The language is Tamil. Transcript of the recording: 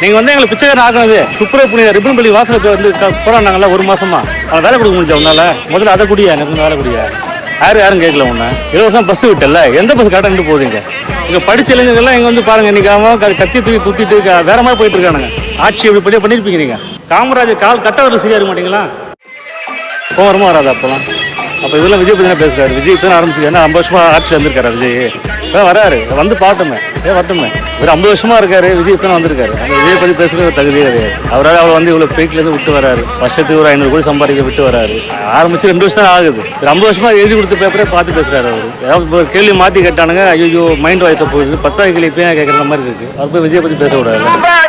நீங்கள் வந்து எங்களை பிச்சைக்காரன் ஆகினது துப்புரவு புனித ரிப்பன் பள்ளி வாசலுக்கு வந்து க- ஒரு மாசமா. அவன் வேலை கொடுக்க முடிஞ்சா உன்னால? முதல்ல அதை குடியா எனக்கு வேலை குடியா? யாரும் யாரும் கேட்கல உன்னை. இலவசம் பஸ் விட்டல எந்த பஸ் கரெக்டாக போகுதுங்க இங்கே? படிச்ச இளைஞர்கள்லாம் இங்கே வந்து பாருங்க இன்னைக்கு அவன் கத்தி தூக்கி குத்திட்டு க- வேற மாதிரி போயிட்டு இருக்கானுங்க. ஆட்சி எப்படி பண்ணி பண்ணியிருப்பீங்க நீங்கள் காமராஜர் கால் கட்டவரில் சரியா இருக்க மாட்டீங்களா? கோவரமாக வராது அப்போலாம் அப்போ இதெல்லாம் விஜய் பற்றி பேசுகிறார் விஜய் இப்போ ஆரம்பிச்சு ஏன்னா ஐம்பது ஆட்சி ஆட்சியில் வந்திருக்காரு விஜய்? இப்போ வராரு. வந்து பார்த்துமே ஏ வரட்டுமே. இவர் ஐம்பது வருஷமா இருக்காரு. விஜய் இப்போ வந்திருக்காரு. அந்த விஜய் பற்றி பேசுறது தகுதியே கிடையாது. அவரால் அவர் வந்து இவ்வளோ இருந்து விட்டு வராரு. வருஷத்துக்கு ஒரு ஐநூறு கோடி சம்பாதிக்க விட்டு வராரு. ஆரம்பிச்சு ரெண்டு வருஷம் தான் ஆகுது. ஒரு ஐம்பது வருஷமா எழுதி கொடுத்த பேப்பரே பார்த்து பேசுறாரு அவர். ஏதாவது ஒரு கேள்வி மாற்றி கேட்டானுங்க ஐயோ மைண்ட் வாய்ஸில் போயிருக்கு பத்தாயிரம் கேள்வி இப்போ கேட்குற மாதிரி இருக்கு. அவர் போய் விஜய் பற்றி பேச விடாது